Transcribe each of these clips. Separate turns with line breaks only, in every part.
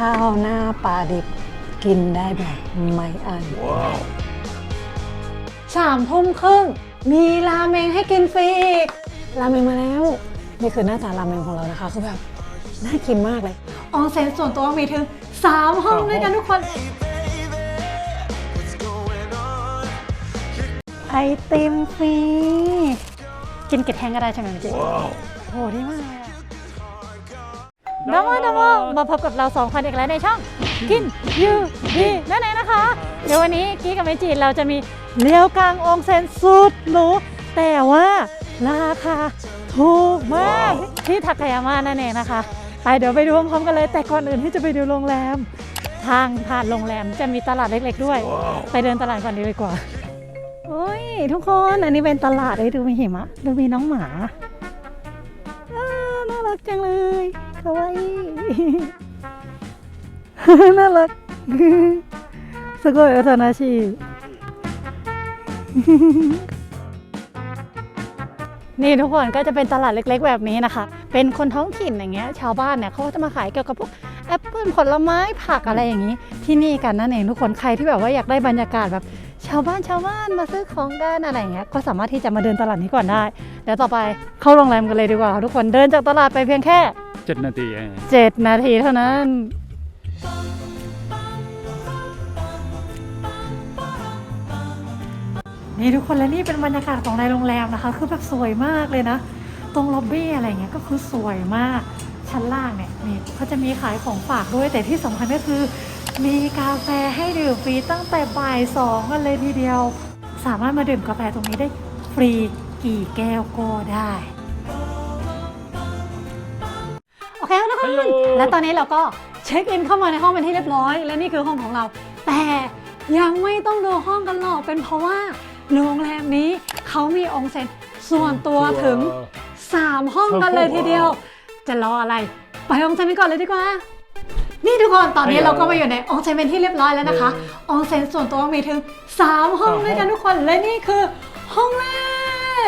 ข้าวหน้าปลาดิบกินได้แบบไม่อันสามทุ่มครึ่งมีราเมงให้กินฟรีอีกราเมงมาแล้ว นี่คือหน้าตาราเมงของเรานะคะ คือแบบน่ากินมากเลย ออนเซ็นส่วนตัวมีถึง 3 ห้องด้วยกันทุกคน ไอติมฟรี กินเกล็ดแห้งก็ได้ใช่ไหมเมื่อกี้โหดีมากเลยอะ ดโมดโมมาพบกับเราสองคนอีกแล้วในช่องกินยูดีนั่นเองนะคะ เดี๋ยววันนี้กี้กับเมจิเราจะมีเลี้ยวกลางองเซนสุดหรูแต่ว่าราคาถูกมากที่ทักายาม่านั่นเองนะคะไปเดี๋ยวไปดูพร้อมๆกันเลย แต่ก่อนอื่นที่จะไปดูโรงแรม ทางผ่านโรงแรมจะมีตลาดเล็ก ๆ ด้วย ไปเดินตลาดก่อนดีกว่าโอ้ยทุกคนอันนี้เป็นตลาดเลยดูมีหิมะดูมีน้องหมาอ้าน่ารักจังเลย คาวาอิน่ารักสกอยโอทานาชินี่ทุกคนก็จะเป็นตลาดเล็กๆแบบนี้นะคะ เป็นคนท้องถิ่นอย่างเงี้ย ชาวบ้านเนี่ยเขาก็จะมาขายเกี่ยวกับพวก แอปเปิลผลไม้ผักอะไรอย่างนี้ ที่นี่กันนั่นเองทุกคนใครที่แบบว่าอยากได้บรรยากาศแบบชาวบ้านชาวบ้านมาซื้อของกันอะไรอย่างเงี้ยก็สามารถที่จะมาเดินตลาดนี้ก่อนได้เดี๋ยวต่อไปเข้าโรงแรมกันเลยดีกว่าค่ะทุกคนเดินจากตลาดไปเพียงแค่
เจ็ดนาทีเอง
7นาทีเท่านั้น นี่ทุกคนและนี่เป็นบรรยากาศของในโรงแรมนะคะ คือแบบสวยมากเลยนะ ตรงล็อบบี้อะไรเงี้ยก็คือสวยมาก ชั้นล่างเนี่ยนี่เขาจะมีขายของฝากด้วยแต่ที่สำคัญก็คือ มีกาแฟให้ดื่มฟรีตั้งแต่บ่ายสองกันเลยทีเดียว สามารถมาดื่มกาแฟตรงนี้ได้ฟรีกี่แก้วก็ได้ โอเคทุกคนและตอนนี้เราก็เช็คอินเข้ามาในห้องเป็นที่เรียบร้อย และนี่คือห้องของเรา แต่ยังไม่ต้องดูห้องกันหรอกเป็นเพราะว่าโรงแรมนี้เขามีองค์เซ็นส่วนตัวถึง 3 ห้องกันเลยทีเดียว จะรออะไร ไปองค์เซ็นกันก่อนเลยดีกว่า นี่ทุกคนตอนนี้เราก็มาอยู่ในองค์เซ็นเป็นที่เรียบร้อยแล้วนะคะองค์เซ็นส่วนตัวมีถึง 3 ห้องด้วยกันทุกคนและนี่คือห้องแร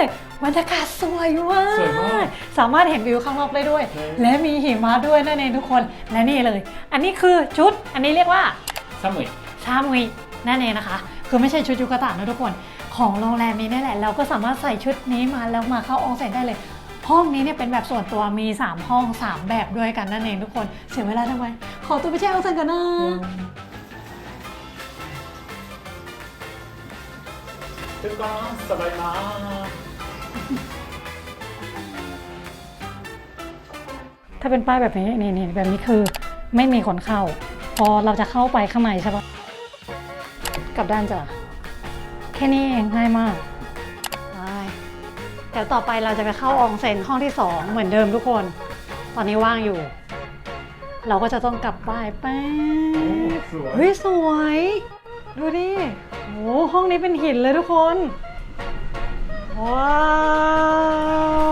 กบรรยากาศสวยมาก
สวยมาก
สามารถเห็นวิวข้างนอกได้ด้วย และมีหิมะด้วยนั่นเองทุกคน และนี่เลย อันนี้คือชุด อันนี้เรียกว่า
สมุย
ชามุยนั่นเองนะคะ คือไม่ใช่ชุดยูกะตะนะทุกคน ของโรงแรมนี้นี่แหละ เราก็สามารถใส่ชุดนี้มาแล้วมาเข้าอองเซ็นได้เลย ห้องนี้เนี่ยเป็นแบบส่วนตัวมี 3 ห้อง 3 แบบด้วยกันนั่นเองทุกคน เสียเวลาทำไม ขอตัวไปแช่อองเซ็นกันนะ
ทุกคนสบายมาก
ถ้าเป็นป้ายแบบนี้นี่นี่แบบนี้คือไม่มีคนเข้า พอเราจะเข้าไปข้างในใช่ปะกลับด้านจ้ะแค่นี้เองง่ายมากไป เดี๋ยวต่อไปเราจะไปเข้าอองเซ็นห้องที่สองเหมือนเดิมทุกคน ตอนนี้ว่างอยู่ เราก็จะต้องกลับบ้านแป๊บ
สวย
เฮ้ยสวย ดูดิโอ้ห้องนี้เป็นหินเลยทุกคน ว้า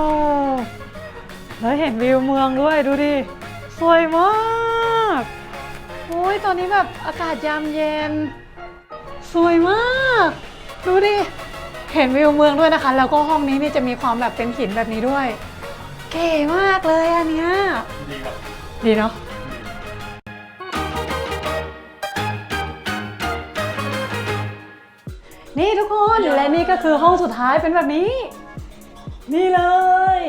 ว แล้วเห็นวิวเมืองด้วยดูดิ สวยมากโอ้ยตอนนี้แบบอากาศยามเย็น สวยมาก ดูดิ เห็นวิวเมืองด้วยนะคะ แล้วก็ห้องนี้นี่จะมีความแบบเป็นหินแบบนี้ด้วย เก๋มากเลยอันเนี้ย
ดีครับ
ดีเนาะนี่ทุกคนและนี่ก็คือห้องสุดท้ายเป็นแบบนี้ นี่เลย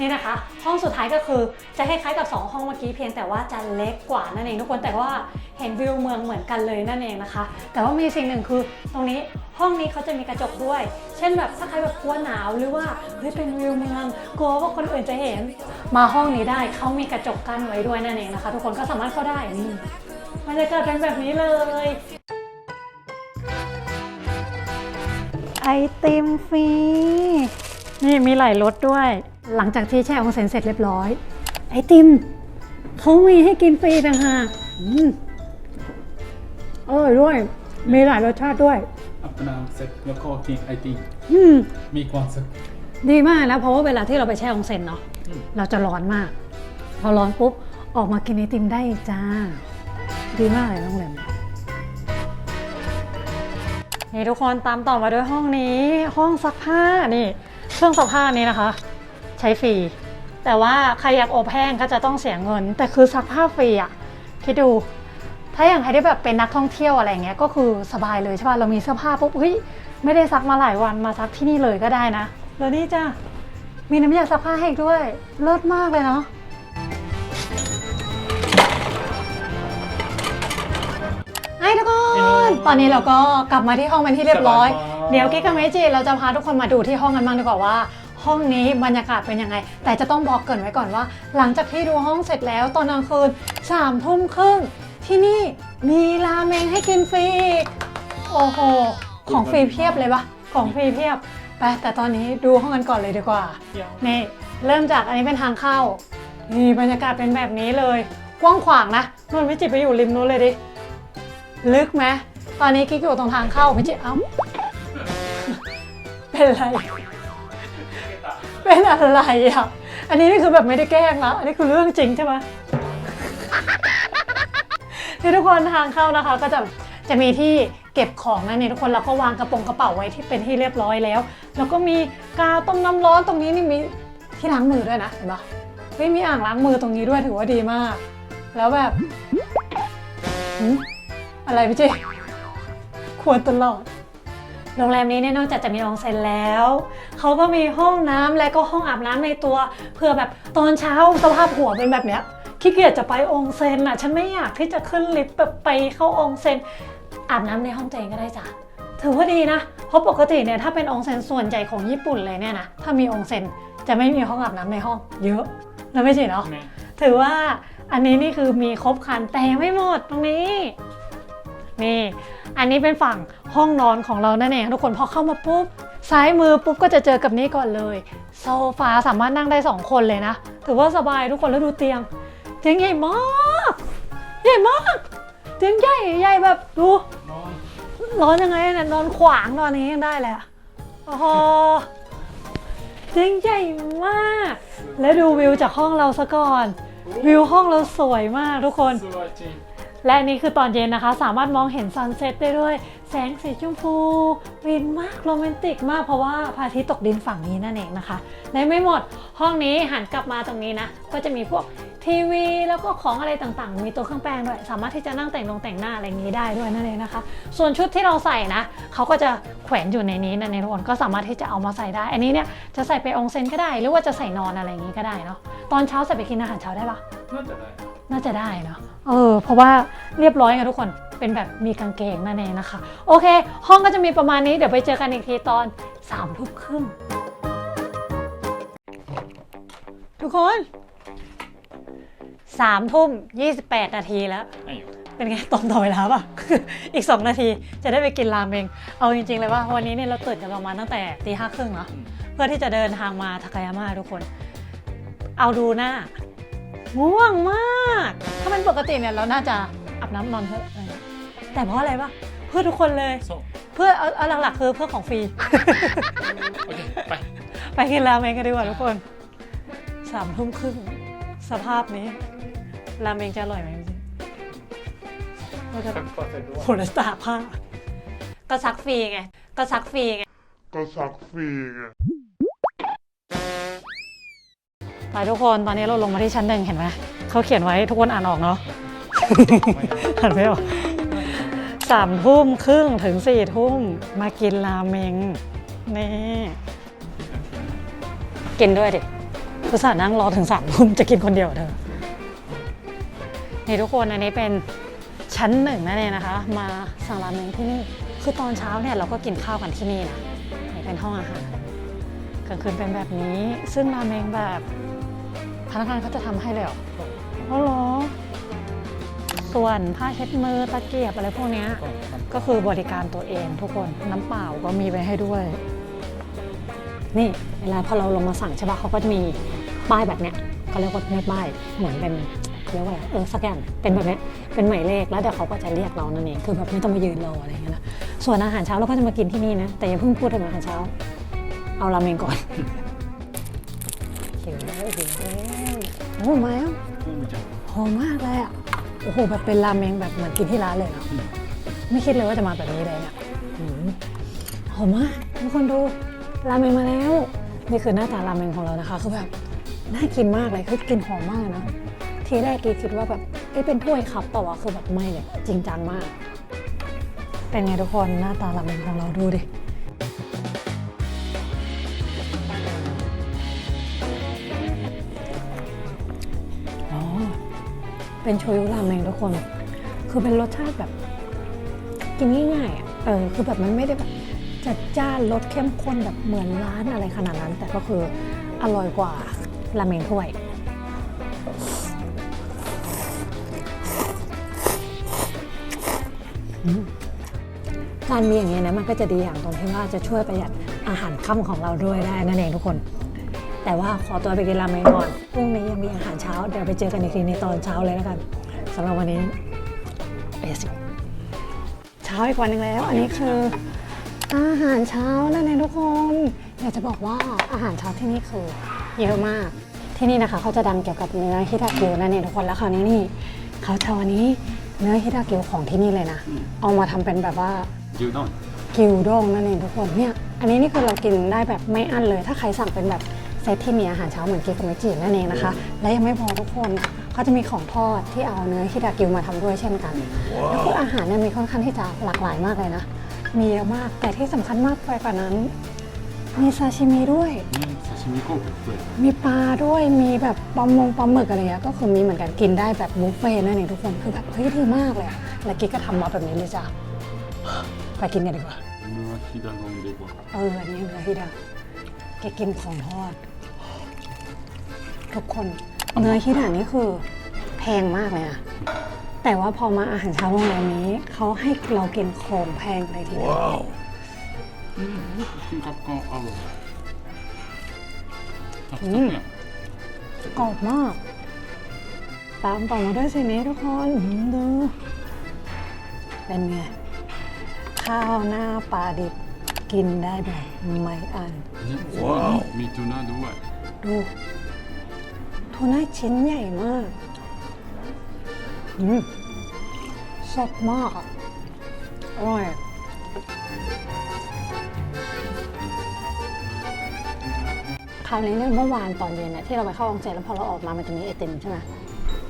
นี่นะคะ ห้องสุดท้ายก็คือจะคล้ายๆกับ 2 ห้องเมื่อกี้เพียงแต่ว่าจะเล็กกว่านั่นเองทุกคนแต่ว่าเห็นวิวเมืองเหมือนกันเลยนั่นเองนะคะ แต่ว่ามีสิ่งหนึ่งคือตรงนี้ห้องนี้เขาจะมีกระจกด้วย เช่นแบบถ้าใครแบบกลัวหนาวหรือว่าเฮ้ยเป็นวิวเมืองกลัวว่าคนอื่นจะเห็น มาห้องนี้ได้เขามีกระจกกั้นไว้ด้วยนั่นเองนะคะ ทุกคนก็สามารถเข้าได้นี่บรรยากาศเป็นแบบนี้เลยไอติมฟรี นี่มีหลายรสด้วย หลังจากที่แช่อองเซ็นเสร็จเรียบร้อย ไอติมเขามีให้กินฟรีต่างหากอืมอร่อยด้วย มีหลายรสชาติด้วย
อัปนาเสร็จแล้วก็กินไอติม
อืม
มีความสุข
ดีมากนะเพราะว่าเวลาที่เราไปแช่อองเซ็นเนาะ
อืม
เราจะร้อนมาก พอร้อนปุ๊บ ออกมากินไอติมได้อีกจ้า ดีมากเลยโรงแรมนี่ทุกคนตามต่อมาด้วยห้องนี้ ห้องซักผ้านี่ เครื่องซักผ้านี้นะคะ ใช้ฟรี แต่ว่าใครอยากอบแห้งก็จะต้องเสียเงิน แต่คือซักผ้าฟรีอะทคิดดู ถ้าอย่างใครที่แบบเป็นนักท่องเที่ยวอะไรเงี้ยก็คือสบายเลยใช่ป่ะเรามีเสื้อผ้าปุ๊บเฮ้ยไม่ได้ซักมาหลายวันมาซักที่นี่เลยก็ได้นะแล้วนี่จ้ะมีน้ำยาซักผ้าให้ด้วยเลิศมากเลยเนาะไอ้ทุกคนตอนนี้เราก็กลับมาที่ห้องเป็นที่เรียบร้อย เดี๋ยวกิ๊กกับเมจิเราจะพาทุกคนมาดูที่ห้องกันบ้างดีกว่าว่า ห้องนี้บรรยากาศเป็นยังไง แต่จะต้องบอกเกรินไว้ก่อนว่า หลังจากที่ดูห้องเสร็จแล้วตอนกลางคืนสามทุ่มครึ่งที่นี่มีราเมงให้กินฟรีโอ้โห ของฟรีเพียบเลยปะของฟรีเพียบไปแต่ตอนนี้ดูห้องกันก่อนเลยดีกว่า นี่เริ่มจากอันนี้เป็นทางเข้า นี่บรรยากาศเป็นแบบนี้เลย กว้างขวางนะนนท์วิจิตไปอยู่ริมนู้นเลยดิ ลึกไหมตอนนี้กิ๊กอยู่ตรงทางเข้าวิจิตเอ้า เป็นอะไร เป็นอะไรอะ อันนี้นี่คือแบบไม่ได้แกล้งแล้วอันนี้คือเรื่องจริงใช่ไหมที่ทุกคนทางเข้านะคะ ก็จะจะมีที่เก็บของนั่นเองทุกคนแล้วก็วางกระโปรงกระเป๋าไว้ที่เป็นที่เรียบร้อยแล้ว แล้วก็มีกาต้มน้ำร้อนตรงนี้นี่มีที่ล้างมือด้วยนะเห็นปะเฮ้ยมีอ่างล้างมือตรงนี้ด้วยถือว่าดีมาก แล้วแบบอะไรพี่เจควรตลอด โรงแรมนี้เนี่ยนอกจากจะมีออนเซ็นแล้ว เขาก็มีห้องน้ำและก็ห้องอาบน้ำในตัวเพื่อแบบตอนเช้าสภาพหัวเป็นแบบเนี้ยขี้เกียจจะไปองเซ็นอะ ฉันไม่อยากที่จะขึ้นลิฟต์แบบไปเข้าองเซ็นอาบน้ำในห้องตัวเองก็ได้จ้ะถือว่าดีนะ เพราะปกติเนี่ยถ้าเป็นองเซ็นส่วนใหญ่ของญี่ปุ่นเลยเนี่ยนะถ้ามีองเซ็นจะไม่มีห้องอาบน้ำในห้อง เยอะแล้วไม่ใช่เนาะ
ね
ถือว่าอันนี้นี่คือมีครบครันแต่ยังไม่หมดตรงนี้ นี่ อันนี้เป็นฝั่งห้องนอนของเรานั่นเองทุกคนพอเข้ามาปุ๊บซ้ายมือปุ๊บก็จะเจอกับนี้ก่อนเลย โซฟาสามารถนั่งได้ 2 คนเลยนะ ถือว่าสบายทุกคนแล้วดูเตียง เตียงใหญ่มากใหญ่มากเตียงใหญ่ใหญ่แบบดู
นอน
ยังไงเนี่ยนอนขวางนอนนี้ยังได้แหลยอะโอ้เตียงใหญ่มาก แล้วดูวิวจากห้องเราซะก่อน วิวห้องเราสวยมากทุกคน และนี่คือตอนเย็นนะคะ สามารถมองเห็นซันเซ็ตได้ด้วย แสงสีชมพูวินมากโรแมนติกมากเพราะว่าพระอาทิตย์ตกดินฝั่งนี้นั่นเองนะคะ และไม่หมดห้องนี้หันกลับมาตรงนี้นะ ก็จะมีพวก ทีวีแล้วก็ของอะไรต่างๆ มีตัวเครื่องแปรงด้วย สามารถที่จะนั่งแต่งลงแต่งหน้าอะไรอย่างนี้ได้ด้วยนั่นเองนะคะ ส่วนชุดที่เราใส่นะเขาก็จะแขวนอยู่ในนี้นะในทุกคนก็สามารถที่จะเอามาใส่ได้ อันนี้เนี่ยจะใส่ไปองเซนก็ได้ หรือว่าจะใส่นอนอะไรอย่างนี้ก็ได้เนาะตอนเช้าใส่ไปกินอาหารเช้าได้ปะ
น่าจะได้
น่าจะได้เนาะเออเพราะว่าเรียบร้อยกัทุกคนเป็นแบบมีกางเกงนั่นเองนะคะ โอเค ห้องก็จะมีประมาณนี้เดี๋ยวไปเจอกันอีกทีตอน3ามทุ่มครึ่งทุกคน สามทุ่มยี่สิบแปดนาทีแล้วเป็นไงตรงต่อเวลาป่ะ อีกสองนาทีจะได้ไปกินราเมง เอาจริง ๆ เลยว่าวันนี้เนี่ยเราตื่นกันประมาณตั้งแต่ตีห้าครึ่งเนาะเพื่อที่จะเดินทางมาทากายาม่าทุกคน เอาดูหน้าง่วงมาก ถ้าเป็นปกติเนี่ยเราน่าจะอาบน้ำนอนเถอะแต่เพราะอะไรป่ะเพื่อทุกคนเลยเพื่อเอาเอาหลักๆคือเพื่อของฟรี
โอเค ไป
ไปกินราเมงกันดีกว่าทุกคนสามทุ่มครึ่งสภาพนี้ รามเองจะอร่อยไหมจริงๆเราจะ
100%は
ผลสาผ้าก็ซักฟรีไง ก็ซักฟรีไง
ก็ซักฟรีไง
ไปทุกคนตอนนี้เราลงมาที่ชั้นหนึ่งเห็นไหมเขาเขียนไว้ทุกคนอ่านออกเนาะอ่านไม่ออกสามทุ่มครึ่งถึงสี่ทุ่มมากินราเมงนี่กินด้วยดิอุตส่าห์นั่งรอถึงสามทุ่มจะกินคนเดียวเธอ นี่ทุกคนอันนี้เป็นชั้นหนึ่งนั่นเองนะคะ มาสั่งราเมงที่นี่ คือตอนเช้าเนี่ยเราก็กินข้าวกันที่นี่นะนี่เป็นห้องอาหารกลางคืนเป็นแบบนี้ ซึ่งราเมงแบบพนักงานเขาจะทำให้เลยเหรออ๋อเหรอส่วนผ้าเช็ดมือตะเกียบอะไรพวกนี้ก็คือบริการตัวเองทุกคนน้ำเปล่าก็มีไว้ให้ด้วย นี่เวลาพอเราลงมาสั่งใช่ปะเขาก็จะมีป้ายแบบเนี้ยเขาเรียกว่าไม่ป้ายเหมือนเป็น เรียกว่าเออสักอย่างเป็นแบบนี้เป็นหมายเลขแล้วเดี๋ยวเขาก็จะเรียกเรานั่นเองคือแบบไม่ต้องมายืนรออะไรอย่างเงี้ยนะส่วนอาหารเช้าเราก็จะมากินที่นี่นะแต่อย่าเพิ่งพูดถึงอาหารเช้า เอาราเมงก่อนหิวแล้วหิวแล้วโอ้มาแล้วหอมมากเลยอะโอ้โหแบบเป็นราเมงแบบเหมือนกินที่ร้านเลยเนาะไม่คิดเลยว่าจะมาแบบนี้เลยเนี่ยหอมมากทุกคนดูราเมงมาแล้วนี่คือหน้าตาราเมงของเรานะคะ คือแบบน่ากินมากเลยคือกินหอมมากนะ ทีแรกกีคิดว่าแบบเอ้เป็นถ้วยคัพเปล่าวะคือแบบไม่เลยจริงจังมาก เป็นไงทุกคนหน้าตาราเมงของเราดูดิเป็นโชยุราเมงทุกคน คือเป็นรสชาติแบบ กินง่ายๆอะเออคือแบบมันไม่ได้แบบจัดจ้านรสเข้มข้นแบบเหมือนร้านอะไรขนาดนั้น แต่ก็คืออร่อยกว่าราเมงถ้วย การมีอย่างเงี้ยนะมันก็จะดีอย่างตรงที่ว่าจะช่วยประหยัดอาหารค่ำของเราด้วยได้นั่นเองทุกคน แต่ว่าขอตัวไปกินราเมงก่อนพรุ่งนี้ยังมีอาหารเช้าเดี๋ยวไปเจอกันอีกทีในตอนเช้าเลยแล้วกันสำหรับวันนี้เบสิกเช้าอีกวันหนึ่งแล้ว อันนี้คือ อาหารเช้านั่นเองทุกคนอยากจะบอกว่าอาหารเช้าที่นี่คือเยอะมาก ที่นี่นะคะเขาจะดังเกี่ยวกับเนื้อฮิทากิวนั่นเองทุกคนแล้วคราวนี้นี่เขาจะวันนี้ เนื้อฮิทากิวของที่นี่เลยนะ เอามาทำเป็นแบบว่า
ยูนอน
กิวด้งนั่นเองทุกคนเนี่ย อันนี้นี่คือเรากินได้แบบไม่อั้นเลย ถ้าใครสั่งเป็นแบบเซตที่มีอาหารเช้าเหมือนเกกเมจินั่นเองนะคะ และยังไม่พอทุกคนเขาจะมีของทอดที่เอาเนื้อฮิดากิวมาทำด้วยเช่นกัน แล้วคืออาหารเนี่ยมีค่อนข้างที่จะหลากหลายมากเลยนะ มีเยอะมากแต่ที่สำคัญมากไปกว่านั้น มีซาชิมิด้วย
นี่ซาชิมิโกะเปิด
มีปลาด้วย มีแบบปลามงปลาหมึกอะไรเงี้ย ก็คือมีเหมือนกันกินได้แบบบุฟเฟ่ต์นั่นเองทุกคน คือแบบเฮ้ยดีมากเลยอะและกิ๊กก็ทำมาแบบนี้เลยจ้ะ ไปกินกันดีกว่า
เนื้อฮิดาโงเดกว่า
เอออันนี้เนื้อฮิดาแกกินของทอด ทุกคนเนื้อฮิดานี่คือ แพงมากเลยอะแต่ว่าพอมาอาหารเช้าโรงแรมนี้ เขาให้เรากินของแพงเลยทีเดียว
อืมกินกับกอร่อยอะ
อื
สัก
ม
อย่า
กรอบมาก ตามต่อมาด้วยสินี้ทุกคนอืมดูเป็นไง ข้าวหน้าปลาดิบกินได้แบบไม่อัน
ว้าว มีทูน่าด้วย
ดูทูน่าชิ้นใหญ่มากอืมสดมากอะอร่อย คราวนี้เนี่ยเมื่อวานตอนเย็นเนี่ยที่เราไปเข้าอองเซนแล้วพอเราออกมามันจะมีไอติมใช่ไหม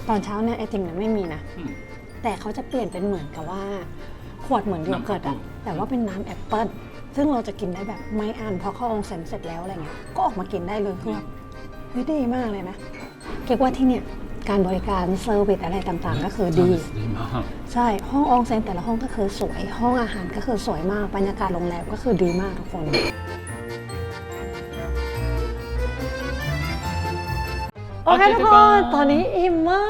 ตอนเช้าเนี่ยไอติมเนี่ยไม่มีนะ
อืม
แต่เขาจะเปลี่ยนเป็นเหมือนกับว่า ขวดเหมือนโยเกิร์ตอะ
น้ำแอปเปิ้ล
แต่ว่าเป็นน้ำแอปเปิ้ลซึ่งเราจะกินได้แบบไม่อันพอเข้าองเซนเสร็จแล้วอะไรเงี้ยก็ออกมากินได้เลยคือแบบเฮ้ยดีมากเลยนะเรียกว่าที่เนี่ยการบริการเซอร์วิสอะไรต่างๆ ก็คือดี
ดีมาก
ใช่ห้องอองเซนแต่ละห้องก็คือสวย ห้องอาหารก็คือสวยมากบรรยากาศโรงแรมก็คือดีมากทุกคน โอเคทุกคนตอนนี้อิ่มมา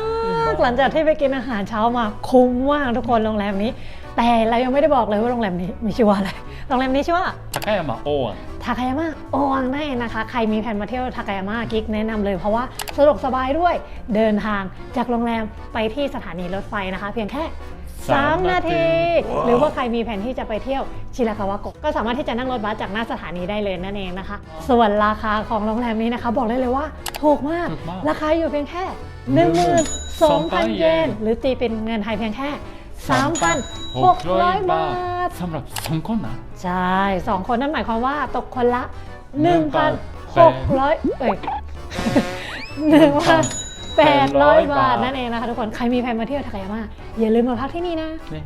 ก หลังจากที่ไปกินอาหารเช้ามาคุ้มมากทุกคนโรงแรมนี้ แต่เรายังไม่ได้บอกเลยว่าโรงแรมนี้มีชื่อว่าอะไรโรงแรมนี้ชื่อว่า
ทาคายามะโอวัง
ทาคายามะโอวังได้นะคะ ใครมีแผนมาเที่ยวทาคายามะกิ๊กแนะนำเลยเพราะว่าสะดวกสบายด้วยเดินทางจากโรงแรมไปที่สถานีรถไฟนะคะ เพียงแค่ 3 นาที หรือว่าใครมีแผนที่จะไปเที่ยวชิรากาวะโกะก็สามารถที่จะนั่งรถบัสจากหน้าสถานีได้เลยนั่นเองนะคะ ส่วนราคาของโรงแรมนี้นะคะ บอกได้เลยว่าถูกมาก
ถูกมาก
ราคาอยู่เพียงแค่12,000 เยน หรือตีเป็นเงินไทยเพียงแค่ 3,600 บาท
สำหรับสองคนนะ
ใช่สองคนนั่นหมายความว่าตกคนละ 1,600 เอ้ย 1,800 บาทนั่นเองนะคะทุกคน ใครมีแผนมาเที่ยวทาคายาม่าอย่าลืมมาพักที่นี่นะ
ね